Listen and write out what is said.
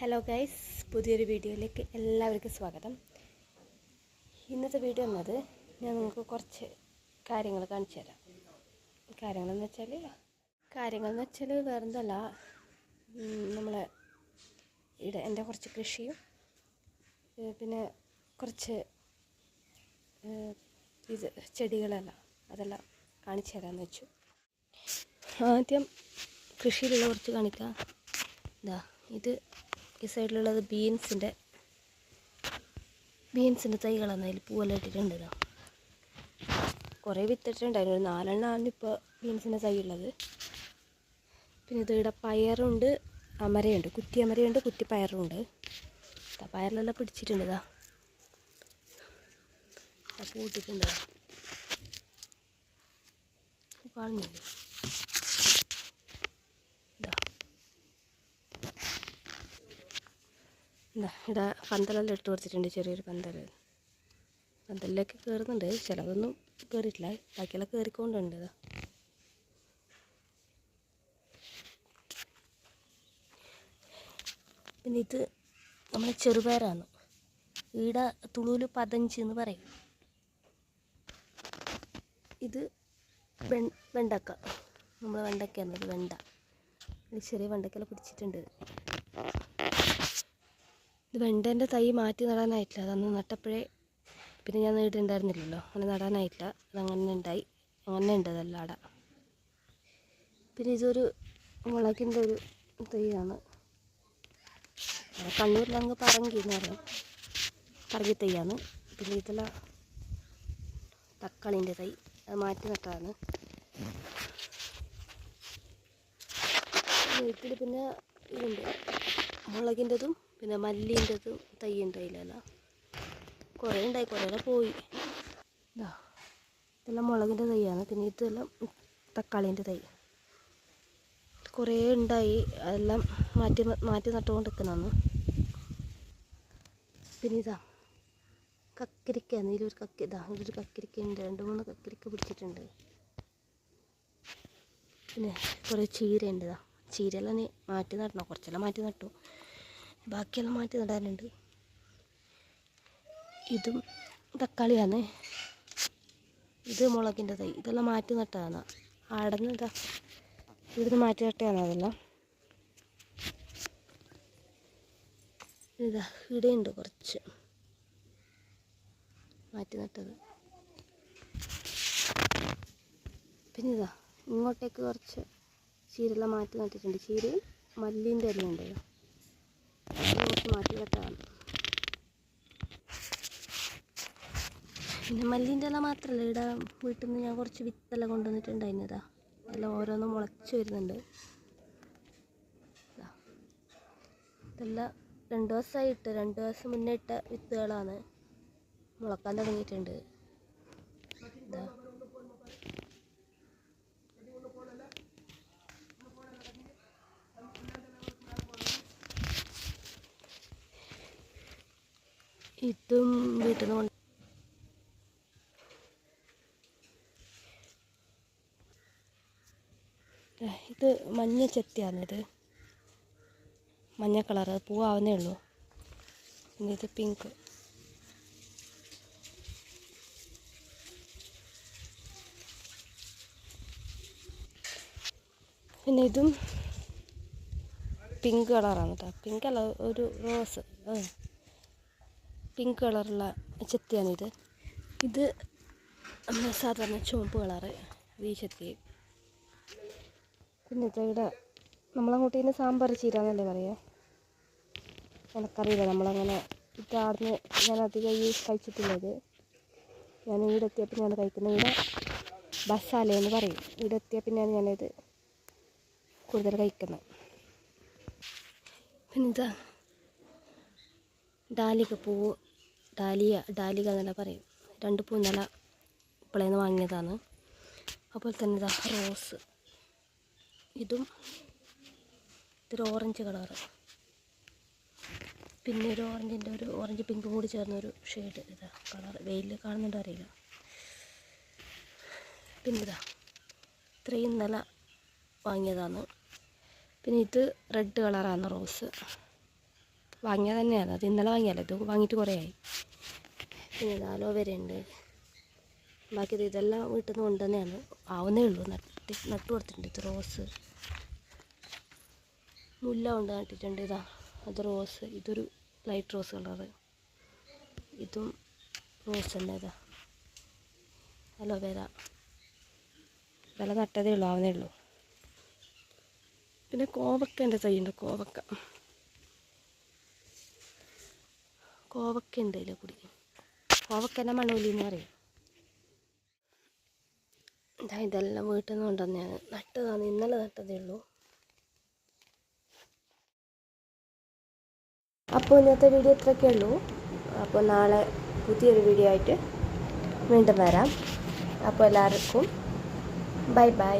Hello guys പുതിയൊരു വീഡിയോയിലേക്ക് എല്ലാവർക്കും സ്വാഗതം. ഇന്നത്തെ വീഡിയോ എന്നത് ഞാൻ നിങ്ങൾക്ക് കുറച്ച് കാര്യങ്ങൾ കാണിച്ചു തരാം. കാര്യങ്ങളെന്ന് വെച്ചാൽ കാര്യങ്ങളെന്ന് വെച്ചാൽ വേറെന്തല്ല നമ്മളെ ഇവിടെ എന്റെ കുറച്ച് കൃഷിയും പിന്നെ കുറച്ച് ഇത് ചെടികളെല്ലാം അതെല്ലാം കാണിച്ചു തരാമെന്ന് വെച്ചു. ആദ്യം കൃഷിയിലുള്ള കുറച്ച് കാണിക്കാം. ഇതാ ഇത് ഈ സൈഡിലുള്ളത് ബീൻസിന്റെ ബീൻസിന്റെ തൈകളാണ് അതിൽ പൂവെല്ലാം ഇട്ടിട്ടുണ്ട് ഇതാ കുറേ വിത്തിട്ടുണ്ടായിരുന്നു ഒരു നാലെണ്ണമാണ് ഇപ്പോൾ ബീൻസിന്റെ തൈ ഉള്ളത് പിന്നെ ഇത് ഇവിടെ പയറുണ്ട് അമരയുണ്ട്. കുറ്റി അമരയുണ്ട് കുറ്റി പയറുണ്ട്. പയറിലെല്ലാം പിടിച്ചിട്ടുണ്ട് ഇതാ. പൂട്ടിട്ടുണ്ട് കാണുന്നില്ലേ ഇതാ എന്താ ഇവിടെ പന്തലെല്ലാം ഇട്ട് കൊടുത്തിട്ടുണ്ട് ചെറിയൊരു പന്തൽ പന്തലിലേക്ക് കയറുന്നുണ്ട് ചിലതൊന്നും കയറിയിട്ടില്ല ബാക്കിയെല്ലാം കയറിക്കൊണ്ടുണ്ട് പിന്നെ ഇത് നമ്മൾ ചെറുപയറാണ്. ഈട തുളൂൽ പതഞ്ച് എന്ന് പറയും. ഇത് വെണ്ടക്ക. നമ്മൾ വെണ്ടക്കയാണ് ഇത് വെണ്ട. ചെറിയ വെണ്ടക്കല പിടിച്ചിട്ടുണ്ട്. ഇത് വെണ്ടേന്റെ തൈ മാറ്റി നടാനായിട്ടില്ല. അതന്ന് നട്ടപ്പോഴേ പിന്നെ ഞാൻ നീടുണ്ടായിരുന്നില്ലല്ലോ അങ്ങനെ നടാനായിട്ടില്ല. അതങ്ങനെ ഉണ്ടായി. അങ്ങനെ ഉണ്ട് അതെല്ലാം അട പിന്നെ ഇതൊരു മുളകിന്റെ ഒരു തൈയാണ്. കണ്ണൂരിലങ്ങ് പറങ്കി എന്ന് പറയും. പറങ്കി തൈയാണ്. പിന്നെ ഇതെല്ലാം തക്കാളിന്റെ തൈ. അത് മാറ്റി നട്ടതാണ്. വീട്ടിൽ പിന്നെ ഇതുണ്ട്. മുളകിന്റെതും പിന്നെ മല്ലിന്റെത് തൈ ഉണ്ട് അതിലെല്ലാം കുറേ ഉണ്ടായി കുറേ പോയി. ഇതാ ഇതെല്ലാം മുളകിന്റെ തൈയാണ് പിന്നെ ഇതെല്ലാം തക്കാളീന്റെ തൈ. കുറേ ഉണ്ടായി. അതെല്ലാം മാറ്റി മാറ്റി നട്ടുകൊണ്ട് നിൽക്കുന്നതാണ് പിന്നെ ഇതാ കക്കരിക്ക. ഇതിലൊരു കക്ക ഇതാ ഒരു കക്കരിക്ക ഉണ്ട്. രണ്ട് മൂന്ന് കക്കരിക്ക പിടിച്ചിട്ടുണ്ട്. പിന്നെ കുറേ ചീരയുണ്ട് ഇതാ ചീരയെല്ലാം മാറ്റി നടണം കുറച്ചെല്ലാം മാറ്റി നട്ടു. ബാക്കിയെല്ലാം മാറ്റി നടാനുണ്ട്. ഇതും തക്കാളിയാണ്. ഇത് മുളകിന്റെ തൈ. ഇതെല്ലാം മാറ്റി നട്ടതാണ്. ആടന്ന് ഇതാ ഇവിടുന്ന് മാറ്റി നട്ടതാണ് അതെല്ലാം. ഇതാ ഇടയുണ്ട് കുറച്ച്. മാറ്റി നട്ടത്. പിന്നെ ഇതാ ഇങ്ങോട്ടേക്ക് കുറച്ച് ചീരെല്ലാം മാറ്റി നട്ടിട്ടുണ്ട്. ചീരയും മല്ലിന്റെ എല്ലാം ഇത്. കുറച്ച് മാറ്റി നട്ടതാണ് പിന്നെ മല്ലിന്റെ ഇല മാത്രമല്ല ഇവിടെ വീട്ടിൽ നിന്ന് ഞാൻ കുറച്ച് വിത്തെല്ലാം കൊണ്ടുവന്നിട്ടുണ്ടായിരുന്നതാ. എല്ലാം ഓരോന്നും മുളച്ച് വരുന്നുണ്ട്. ഇതാ. ഇതെല്ലാം രണ്ട് ദിവസമായി ഇട്ട് രണ്ട് ദിവസം മുന്നേ ഇട്ട വിത്തുകളാണ് മുളക്കാൻ തുടങ്ങിയിട്ടുണ്ട്. ഇതാ ഇതും വീട്ടിൽ നിന്ന് ഇത് മഞ്ഞ ചെത്തിയാണ് ഇത്. മഞ്ഞ കളറ് പൂവാവുന്നേ ഉള്ളൂ. പിന്നെ ഇത് പിങ്ക്. പിന്നെ ഇതും പിങ്ക് കളറാണ് കേട്ടോ. പിങ്ക് അല്ല ഒരു റോസ്. ആ. പിങ്ക് കളറുള്ള ചെത്തിയാണിത് ഇത് സാധാരണ ചുവപ്പ് കളറ് ഈ ചെത്തി പിന്നെ ഇത് ഇവിടെ നമ്മളങ്ങോട്ട് ഇതിന് സാമ്പാർ ചീര എന്നല്ലേ പറയുക എനക്കറിയില്ല നമ്മളങ്ങനെ ഇതാടുന്ന് ഞാൻ അധികം ഈ കഴിച്ചിട്ടുള്ളത് ഞാൻ ഇവിടെ എത്തിയപ്പോൾ ഞാൻ കഴിക്കുന്നത് ഇവിടെ ബസാല എന്ന് പറയും. ഇവിടെ എത്തിയ പിന്നെയാണ് ഞാനിത് കൂടുതൽ കഴിക്കുന്നത് പിന്നെന്താ? ഇതാ ഡാലിക പൂവ് ഡാലിയ ഡാലിക എന്നല്ല പറയും. രണ്ട് പൂ ഇന്നലെ നിന്ന് വാങ്ങിയതാണ്. അതുപോലെ തന്നെ ഇതാ റോസ്. ഇതും ഇതൊരു ഓറഞ്ച് കളറ്. പിന്നെ ഒരു ഓറഞ്ചിന്റെ ഒരു ഓറഞ്ച് പിങ്ക് കൂടി ചേർന്ന ഒരു ഷെയ്ഡ്. ഇതാ കളർ വെയിലിൽ കാണുന്നുണ്ടോ അറിയില്ല. പിന്നെ ഇതാ ഇത്രയും നില വാങ്ങിയതാണ്. പിന്നെ ഇത് റെഡ് കളറാണ് റോസ്. വാങ്ങിയത് തന്നെയാണ്. അത് ഇന്നലെ വാങ്ങിയല്ലോ? ഇത് വാങ്ങിയിട്ട് കുറേ ആയി പിന്നെ ഇത് അലോവേര ഉണ്ട് ബാക്കി ഇത് ഇതെല്ലാം വീട്ടിൽ നിന്ന് കൊണ്ട് തന്നെയാണ്. ആവുന്നേ ഉള്ളൂ. നട്ട് നട്ട് കൊടുത്തിട്ടുണ്ട്. ഇത് റോസ്. മുല്ല കൊണ്ട് നട്ടിട്ടുണ്ട് ഇതാ. അത് റോസ്. ഇതൊരു ലൈറ്റ് റോസ് കളറ്. ഇതും റോസ് തന്നെ ഇതാ. അലോവേര വില നട്ടതേ ഉള്ളൂ. ആവുന്നേ ഉള്ളൂ. പിന്നെ കോവക്കേന്റെ തൈ ഉണ്ട് കോവക്ക. കോവക്ക ഉണ്ട് കുടി. കൂടി കോവക്കന്റെ മണ്ണൂലി എന്ന് പറയും. ഇതാ ഇതെല്ലാം വീട്ടിൽ നിന്ന് കൊണ്ടുവന്നെയാണ് നട്ടതാണ്. ഇന്നലെ നട്ടതേ ഉള്ളൂ. അപ്പോൾ ഇന്നത്തെ വീഡിയോ ഇത്രയൊക്കെ ഉള്ളൂ. അപ്പോൾ നാളെ പുതിയൊരു വീഡിയോ ആയിട്ട് വീണ്ടും വരാം. അപ്പോൾ എല്ലാവർക്കും ബൈ ബൈ.